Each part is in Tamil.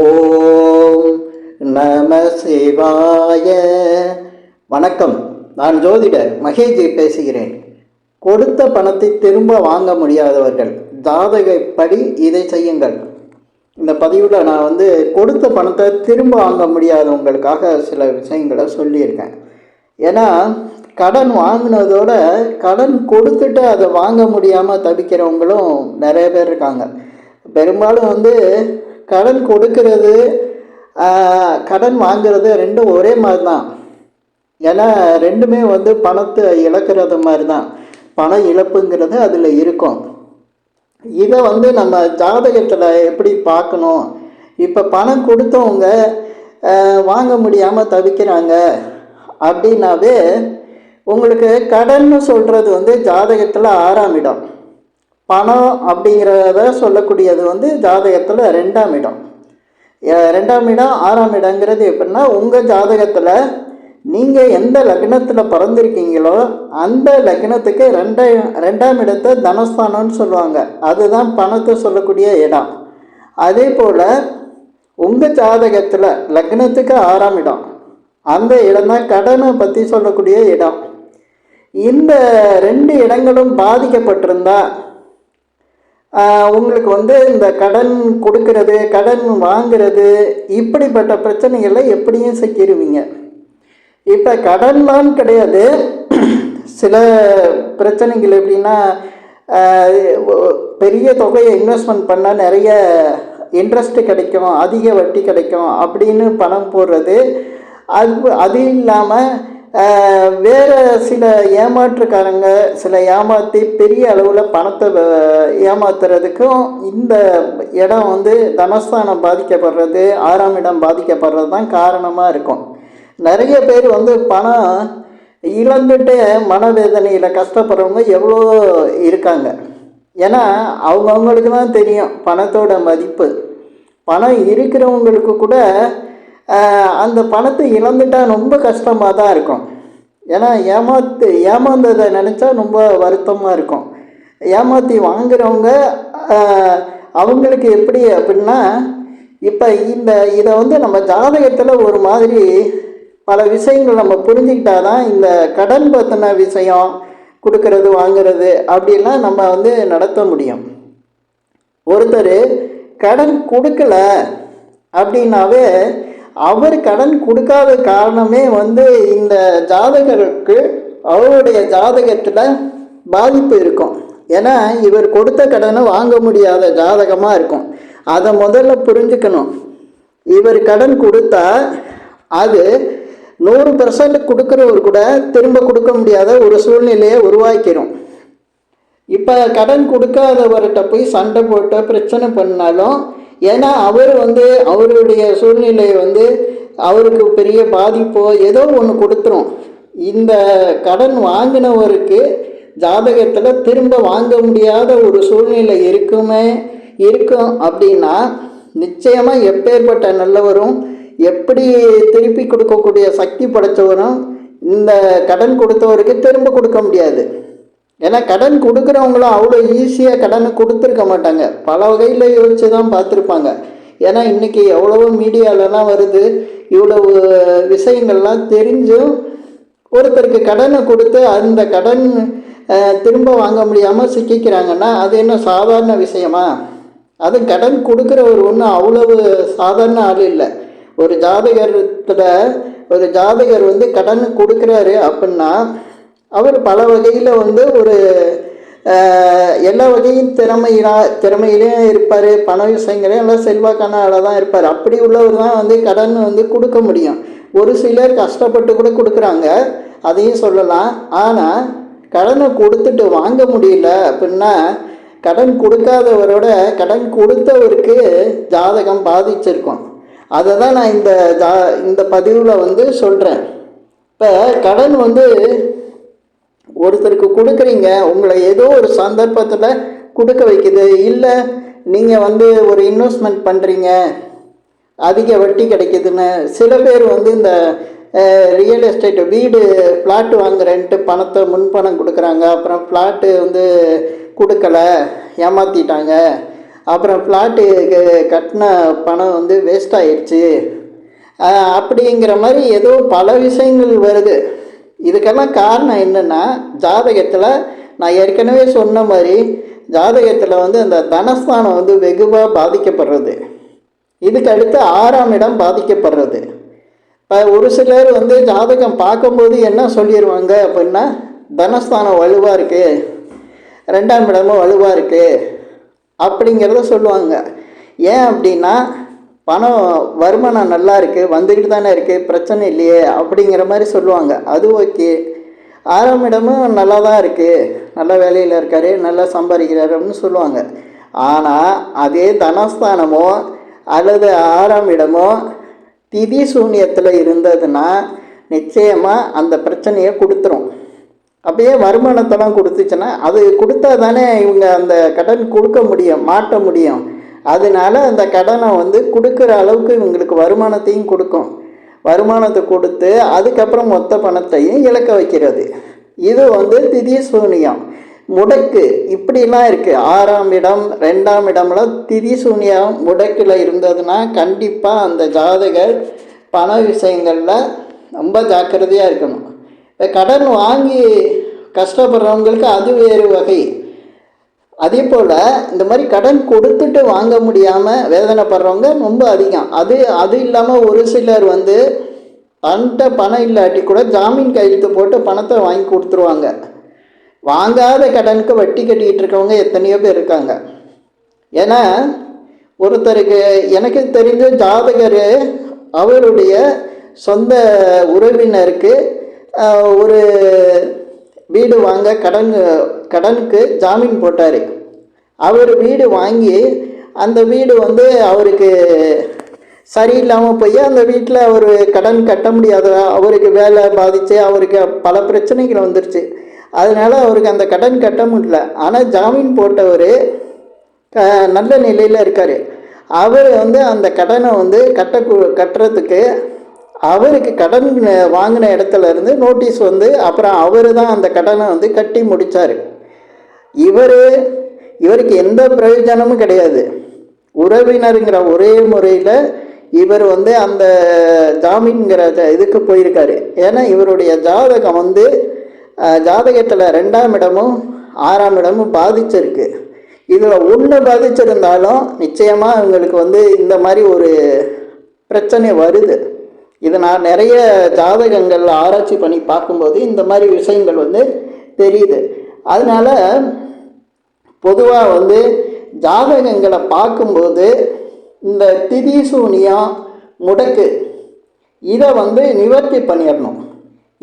ஓம் நம சிவாய. வணக்கம். நான் ஜோதிடர் மகேஜி பேசுகிறேன். கொடுத்த பணத்தை திரும்ப வாங்க முடியாதவர்கள் ஜாதகப்படி இதை செய்யுங்கள். இந்த பதிவில் நான் வந்து கொடுத்த பணத்தை திரும்ப வாங்க முடியாதவங்களுக்காக சில விஷயங்களை சொல்லியிருக்கேன். ஏன்னா கடன் வாங்கினதோட கடன் கொடுத்துட்டு அதை வாங்க முடியாமல் தவிக்கிறவங்களும் நிறைய பேர் இருக்காங்க. பெரும்பாலும் வந்து கடன் கொடுக்கறது கடன் வாங்குறது ரெண்டும் ஒரே மாதிரி தான் ஏன்னா ரெண்டுமே வந்து பணத்தை இழக்கிறது மாதிரி தான் பண இழப்புங்கிறது அதில் இருக்கும். இதை வந்து நம்ம ஜாதகத்தில் எப்படி பார்க்கணும்? இப்போ பணம் கொடுத்தவங்க வாங்க முடியாமல் தவிக்கிறாங்க அப்படின்னாவே உங்களுக்கு கடன்னு சொல்கிறது வந்து ஜாதகத்தில் ஆறாம் இடம். பணம் அப்படிங்கிறத சொல்லக்கூடியது வந்து ஜாதகத்தில் ரெண்டாம் இடம். ரெண்டாம் இடம் ஆறாம் இடங்கிறது எப்படின்னா உங்கள் ஜாதகத்தில் நீங்கள் எந்த லக்னத்தில் பிறந்திருக்கீங்களோ அந்த லக்னத்துக்கு ரெண்டா ரெண்டாம் இடத்தை தனஸ்தானம்னு சொல்லுவாங்க. அதுதான் பணத்தை சொல்லக்கூடிய இடம். அதே போல் உங்கள் ஜாதகத்தில் லக்னத்துக்கு ஆறாம் இடம். அந்த இடம் தான் கடனை பற்றி சொல்லக்கூடிய இடம். இந்த ரெண்டு இடங்களும் பாதிக்கப்பட்டிருந்தால் உங்களுக்கு வந்து இந்த கடன் கொடுக்கறது கடன் வாங்குறது இப்படிப்பட்ட பிரச்சனைகளை எப்படியும் சிக்கிடுவீங்க இப்போ கடன்லாம் கிடையாது. சில பிரச்சனைகள் எப்படின்னா பெரிய தொகையை இன்வெஸ்ட்மெண்ட் பண்ணால் நிறைய இன்ட்ரெஸ்ட்டு கிடைக்கும் அதிக வட்டி கிடைக்கும் அப்படின்னு பணம் போடுறது. அது அது இல்லாமல் வேறு சில ஏமாற்றுக்காரங்க சில ஏமாற்றி பெரிய அளவில் பணத்தை வ- ஏமாத்துறதுக்கும் இந்த இடம் வந்து தனஸ்தானம் பாதிக்கப்படுறது ஆறாம் இடம் பாதிக்கப்படுறது தான் காரணமாக இருக்கும். நிறைய பேர் வந்து பணம் இழந்துட்டு மனவேதனையில் கஷ்டப்படுறவங்க எவ்வளோ இருக்காங்க. ஏன்னா அவங்கவுங்களுக்கு தான் தெரியும் பணத்தோட மதிப்பு. பணம் இருக்கிறவங்களுக்கு கூட அந்த பணத்தை இழந்துட்டா ரொம்ப கஷ்டமாக தான் இருக்கும். ஏன்னா ஏமாத்து ஏமாந்ததை நினச்சா ரொம்ப வருத்தமாக இருக்கும். ஏமாற்றி வாங்குறவங்க அவங்களுக்கு எப்படி அப்படின்னா இப்போ இந்த இதை வந்து நம்ம ஜாதகத்தில் ஒரு மாதிரி பல விஷயங்கள் நம்ம புரிஞ்சுக்கிட்டாதான் இந்த கடன் பற்றின விஷயம் கொடுக்கறது வாங்குறது அப்படிலாம் நம்ம வந்து நடத்த முடியும். ஒருத்தர் கடன் கொடுக்கல அப்படின்னாவே அவர் கடன் கொடுக்காத காரணமே வந்து இந்த ஜாதகருக்கு அவருடைய ஜாதகத்தில் பாதிப்பு இருக்கும். ஏன்னா இவர் கொடுத்த கடனை வாங்க முடியாத ஜாதகமாக இருக்கும். அதை முதல்ல புரிஞ்சுக்கணும். இவர் கடன் கொடுத்தா அது நூறு பர்சன்ட் கொடுக்குறவர் கூட திரும்ப கொடுக்க முடியாத ஒரு சூழ்நிலையை உருவாக்கிடும் இப்போ கடன் கொடுக்காதவர்கிட்ட போய் சண்டை போட்டு பிரச்சனை பண்ணாலும் ஏன்னா அவர் வந்து அவருடைய சூழ்நிலையை வந்து அவருக்கு பெரிய பாதிப்போ ஏதோ ஒன்று கொடுத்துரும். இந்த கடன் வாங்கினவருக்கு ஜாதகத்தில் திரும்ப வாங்க முடியாத ஒரு சூழ்நிலை இருக்குமே இருக்கும் அப்படின்னா நிச்சயமாக எப்பேற்பட்ட நல்லவரும் எப்படி திருப்பி கொடுக்கக்கூடிய சக்தி படைத்தவரும் இந்த கடன் கொடுத்தவருக்கு திரும்ப கொடுக்க முடியாது. ஏன்னா கடன் கொடுக்குறவங்களும் அவ்வளோ ஈஸியாக கடனை கொடுத்துருக்க மாட்டாங்க. பல வகையில் யோசிச்சு தான் பார்த்துருப்பாங்க. ஏன்னா இன்றைக்கி எவ்வளவோ மீடியாலலாம் வருது. இவ்வளவு விஷயங்கள்லாம் தெரிஞ்சும் ஒருத்தருக்கு கடனை கொடுத்து அந்த கடன் திரும்ப வாங்க முடியாமல் சிக்கிக்கிறாங்கன்னா அது என்ன சாதாரண விஷயமா? அது கடன் கொடுக்குறவர் ஒன்றும் அவ்வளவு சாதாரண ஆள் இல்லை. ஒரு ஜாதகத்தில் ஒரு ஜாதகர் வந்து கடன் கொடுக்குறாரு அப்படின்னா அவர் பல வகையில் வந்து ஒரு எல்லா வகையும் திறமையிலா திறமையிலையும் இருப்பார் பண விஷயங்களே எல்லாம் செல்வாக்கான ஆளாக தான் இருப்பார். அப்படி உள்ளவர் தான் வந்து கடன் வந்து கொடுக்க முடியும். ஒரு சிலர் கஷ்டப்பட்டு கூட கொடுக்குறாங்க. அதையும் சொல்லலாம். ஆனால் கடனை கொடுத்துட்டு வாங்க முடியல அப்படின்னா கடன் கொடுக்காதவரோட கடன் கொடுத்தவருக்கு ஜாதகம் பாதிச்சிருக்கும். அதை தான் நான் இந்த ஜா இந்த பதிவில் வந்து சொல்கிறேன் இப்போ கடன் வந்து ஒருத்தருக்கு கொடுக்குறீங்க உங்களை ஏதோ ஒரு சந்தர்ப்பத்தில் கொடுக்க வைக்குது. இல்லை நீங்கள் வந்து ஒரு இன்வெஸ்ட்மெண்ட் பண்ணுறீங்க அதிக வட்டி கிடைக்குதுன்னு. சில பேர் வந்து இந்த ரியல் எஸ்டேட் வீடு ஃப்ளாட்டு வாங்குறேன்ட்டு பணத்தை முன்பணம் கொடுக்குறாங்க. அப்புறம் ஃப்ளாட்டு வந்து கொடுக்கல ஏமாற்றிட்டாங்க அப்புறம் ஃப்ளாட்டு கட்டின பணம் வந்து வேஸ்ட் ஆயிடுச்சு அப்படிங்கிற மாதிரி ஏதோ பல விஷயங்கள் வருது. இதுக்கெல்லாம் காரணம் என்னென்னா ஜாதகத்தில் நான் ஏற்கனவே சொன்ன மாதிரி ஜாதகத்தில் வந்து அந்த தனஸ்தானம் வந்து வெகுவாக பாதிக்கப்படுறது. இதுக்கு அடுத்து ஆறாம் இடம் பாதிக்கப்படுறது. இப்போ ஒரு சிலர் வந்து ஜாதகம் பார்க்கும்போது என்ன சொல்லிடுவாங்க அப்படின்னா தனஸ்தானம் வலுவாக இருக்குது ரெண்டாம் இடமும் வலுவாக இருக்குது அப்படிங்கிறத சொல்லுவாங்க. ஏன் அப்படின்னா பணம் வருமானம் நல்லா இருக்குது வந்துக்கிட்டு தானே இருக்குது பிரச்சனை இல்லையே அப்படிங்கிற மாதிரி சொல்லுவாங்க. அது ஓகே. ஆறாம் இடமும் நல்லா தான் இருக்குது நல்ல வேலையில் இருக்காரு நல்லா சம்பாதிக்கிறாரு அப்படின்னு சொல்லுவாங்க. ஆனால் அதே தனஸ்தானமோ அல்லது ஆறாம் இடமோ திதி சூன்யத்தில் இருந்ததுன்னா நிச்சயமாக அந்த பிரச்சனையை கொடுத்துரும். அப்படியே வருமானத்தெல்லாம் கொடுத்துச்சுன்னா அது கொடுத்தா தானே இவங்க அந்த கடன் கொடுக்க முடியும் மாட்ட முடியும். அதனால அந்த கடனை வந்து கொடுக்குற அளவுக்கு இவங்களுக்கு வருமானத்தையும் கொடுக்கும். வருமானத்தை கொடுத்து அதுக்கப்புறம் மொத்த பணத்தையும் இழக்க வைக்கிறது. இது வந்து திதி சூனியம். முடக்கு இப்படிலாம் இருக்குது ஆறாம் இடம் ரெண்டாம் இடம்லாம் திதி சூனியம் முடக்கில் இருந்ததுன்னா கண்டிப்பாக அந்த ஜாதகர் பண விஷயங்களில் ரொம்ப ஜாக்கிரதையாக இருக்கணும். இப்போ கடன் வாங்கி கஷ்டப்படுறவங்களுக்கு அது வேறு வகை. அதே போல் இந்த மாதிரி கடன் கொடுத்துட்டு வாங்க முடியாமல் வேதனைப்படுறவங்க ரொம்ப அதிகம். அது அது இல்லாமல் ஒரு சிலர் வந்து தன்கிட்ட பணம் இல்லாட்டி கூட ஜாமீன் கையெழுத்து போட்டு பணத்தை வாங்கி கொடுத்துருவாங்க. வாங்காத கடனுக்கு வட்டி கட்டிக்கிட்டு இருக்கவங்க எத்தனையோ பேர் இருக்காங்க. ஏன்னா ஒருத்தருக்கு எனக்கு தெரிஞ்ச ஜாதகர் அவருடைய சொந்த உறவினருக்கு ஒரு வீடு வாங்க கடன் கடனுக்கு ஜாமீன் போட்டார். அவர் வீடு வாங்கி அந்த வீடு வந்து அவருக்கு சரியில்லாமல் போய் அந்த வீட்டில் அவர் கடன் கட்ட முடியாத அவருக்கு வேலை பாதித்து அவருக்கு பல பிரச்சனைகள் வந்துருச்சு. அதனால் அவருக்கு அந்த கடன் கட்ட முடியல. ஆனால் ஜாமீன் போட்டவர் நல்ல நிலையில் இருக்கார். அவர் வந்து அந்த கடனை வந்து கட்ட கட்டுறதுக்கு அவருக்கு கடன் வாங்கின இடத்துல இருந்து நோட்டீஸ் வந்து அப்புறம் அவர் தான் அந்த கடனை வந்து கட்டி முடித்தார் இவர் இவருக்கு எந்த பிரயோஜனமும் கிடையாது. உறவினருங்கிற ஒரே முறையில் இவர் வந்து அந்த ஜாமீன்கிற இதுக்கு போயிருக்காரு. ஏன்னா இவருடைய ஜாதகம் வந்து ஜாதகத்தில் ரெண்டாம் இடமும் ஆறாம் இடமும் பாதிச்சிருக்கு. இதில் ஒன்று பாதிச்சிருந்தாலும் நிச்சயமாக இவங்களுக்கு வந்து இந்த மாதிரி ஒரு பிரச்சனை வருது. இதை நான் நிறைய ஜாதகங்கள் ஆராய்ச்சி பண்ணி பார்க்கும்போது இந்த மாதிரி விஷயங்கள் வந்து தெரியுது. அதனால பொதுவாக வந்து ஜாதகங்களை பார்க்கும்போது இந்த திதி சூனியம் முடக்கு இதை வந்து நிவர்த்தி பண்ணிடணும்.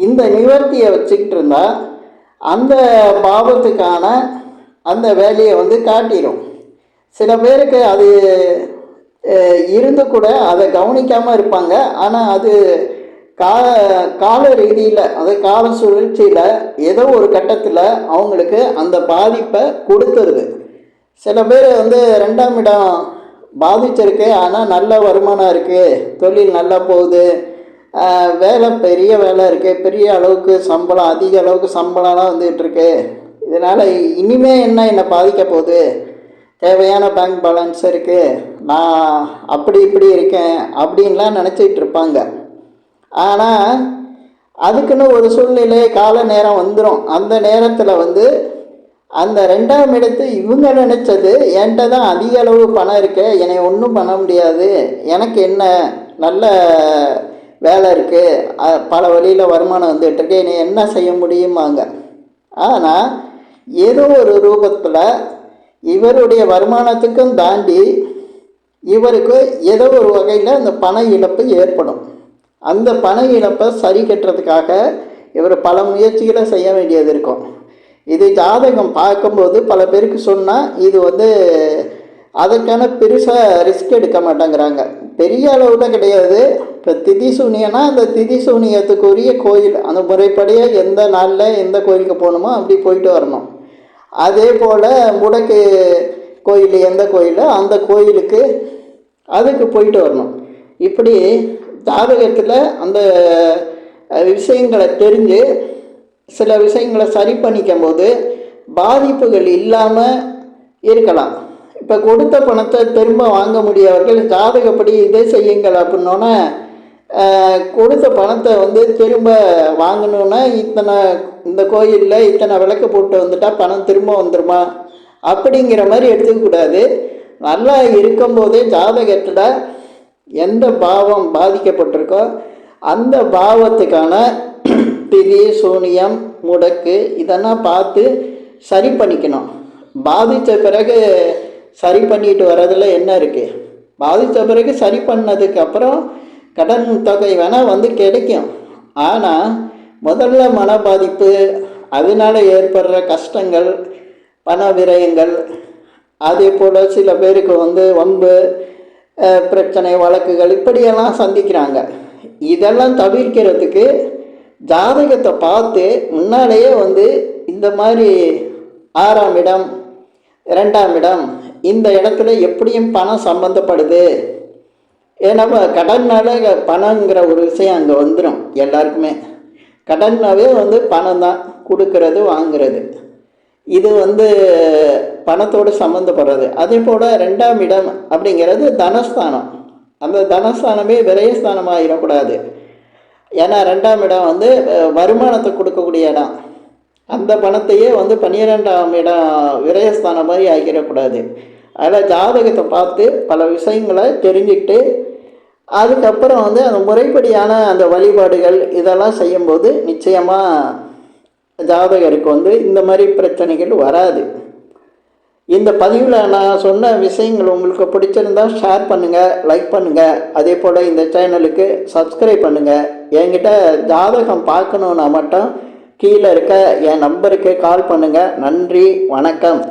இந்த நிவர்த்தியை வச்சுக்கிட்டு இருந்தால் அந்த பாவத்துக்கான அந்த வேலையை வந்து காட்டிடும் சில பேருக்கு அது இருந்து கூட அதை கவனிக்காமல் இருப்பாங்க. ஆனால் அது கால கால ரீதியில் அது கால சுழற்சியில் ஏதோ ஒரு கட்டத்தில் அவங்களுக்கு அந்த பாதிப்பை கொடுத்துருது. சில பேர் வந்து ரெண்டாம் இடம் பாதிச்சிருக்கு ஆனால் நல்ல வருமானம் இருக்குது தொழில் நல்லா போகுது. வேலை பெரிய வேலை இருக்குது பெரிய அளவுக்கு சம்பளம் அதிக அளவுக்கு சம்பளம்லாம் வந்துகிட்டு இருக்கு. இதனால் இனிமே என்ன என்னை பாதிக்க போகுது? தேவையான பேங்க் பேலன்ஸ் இருக்குது நான் அப்படி இப்படி இருக்கேன் அப்படின்லாம் நினச்சிட்டு இருப்பாங்க. ஆனால் அதுக்குன்னு ஒரு சூழ்நிலை கால நேரம் வந்துடும் அந்த நேரத்தில் வந்து அந்த ரெண்டாம் இடத்து இவங்க நினச்சது என்கிட்ட தான் அதிக அளவு பணம் இருக்கு என்னை ஒன்றும் பண்ண முடியாது. எனக்கு என்ன நல்ல வேலை இருக்குது பல வழியில் வருமானம் வந்துகிட்ருக்கு என்னை என்ன செய்ய முடியுமாங்க? ஆனால் ஏதோ ஒரு ரூபத்தில் இவருடைய வருமானத்துக்கும் தாண்டி இவருக்கு ஏதோ ஒரு வகையில் அந்த பண இழப்பு ஏற்படும். அந்த பண இழப்பை சரி கட்டுறதுக்காக இவர் பல முயற்சிகளை செய்ய வேண்டியது இருக்கும். இது ஜாதகம் பார்க்கும்போது பல பேருக்கு சொன்னால் இது வந்து அதற்கான பெருசாக ரிஸ்க் எடுக்க மாட்டேங்கிறாங்க. பெரிய அளவில் கிடையாது. இப்போ திதி சூனியனா அந்த திதி சூனியத்துக்குரிய கோயில் அந்த முறைப்படியாக எந்த நாளில் எந்த கோயிலுக்கு போகணுமோ அப்படி போயிட்டு வரணும். அதே போல் முடக்கு கோயில் எந்த கோயிலோ அந்த கோயிலுக்கு அதுக்கு போயிட்டு வரணும். இப்படி ஜாதகத்தில் அந்த விஷயங்களை தெரிஞ்சு சில விஷயங்களை சரி பண்ணிக்கும் போது பாதிப்புகள் இல்லாமல் இருக்கலாம். இப்போ கொடுத்த பணத்தை திரும்ப வாங்க முடியவர்கள் ஜாதகப்படி இதை செய்யுங்கள் அப்படின்னோன்னே கொடுத்த பணத்தை வந்து திரும்ப வாங்கணுன்னா இத்தனை இந்த கோயிலில் இத்தனை விளக்கு போட்டு வந்துட்டா பணம் திரும்ப வந்துடுமா அப்படிங்கிற மாதிரி எடுத்துக்கக்கூடாது நல்லா இருக்கும்போதே ஜாதகத்தில் எந்த பாவம் பாதிக்கப்பட்டிருக்கோ அந்த பாவத்துக்கான திதி சூனியம் முடக்கு இதெல்லாம் பார்த்து சரி பண்ணிக்கணும். பாதித்த பிறகு சரி பண்ணிட்டு வரதில் என்ன இருக்குது பாதித்த பிறகு சரி பண்ணதுக்கப்புறம் கடன் தொகை வேணால் வந்து கிடைக்கும். ஆனால் முதல்ல மன பாதிப்பு அதனால ஏற்படுற கஷ்டங்கள் பண விரயங்கள் அதே போல் சில பேருக்கு வந்து வம்பு பிரச்சனை வழக்குகள் இப்படியெல்லாம் சந்திக்கிறாங்க. இதெல்லாம் தவிர்க்கிறதுக்கு ஜாதகத்தை பார்த்து முன்னாலேயே வந்து இந்த மாதிரி ஆறாம் இடம் ரெண்டாம் இடம் இந்த இடத்துல எப்படியும் பணம் சம்மந்தப்படுது ஏன்னா கடன்னால பணங்கிற ஒரு விஷயம் அங்கே வந்துடும் எல்லாருக்குமே. கடன்னாவே வந்து பணம் தான் கொடுக்கறது வாங்குறது. இது வந்து பணத்தோடு சம்மந்தப்படுறது அதே போல் ரெண்டாம் இடம் அப்படிங்கிறது தனஸ்தானம். அந்த தனஸ்தானமே விரயஸ்தானம் ஆகிடக்கூடாது ஏன்னா ரெண்டாம் இடம் வந்து வருமானத்தை கொடுக்கக்கூடிய இடம். அந்த பணத்தையே வந்து பன்னிரெண்டாம் இடம் விரயஸ்தானம் மாதிரி ஆகிடக்கூடாது அதில் ஜாதகத்தை பார்த்து பல விஷயங்களை தெரிஞ்சுக்கிட்டு அதுக்கப்புறம் வந்து அந்த முறைப்படியான அந்த வழிபாடுகள் இதெல்லாம் செய்யும்போது நிச்சயமாக ஜாதகருக்கு வந்து இந்த மாதிரி பிரச்சனைகள் வராது. இந்த பதிவில் நான் சொன்ன விஷயங்கள் உங்களுக்கு பிடிச்சிருந்தா ஷேர் பண்ணுங்கள் லைக் பண்ணுங்கள் அதே போல் இந்த சேனலுக்கு சப்ஸ்கிரைப் பண்ணுங்கள் என்கிட்ட ஜாதகம் பார்க்கணுன்னா மட்டும் கீழே இருக்க என் நம்பருக்கு கால் பண்ணுங்கள் நன்றி வணக்கம்.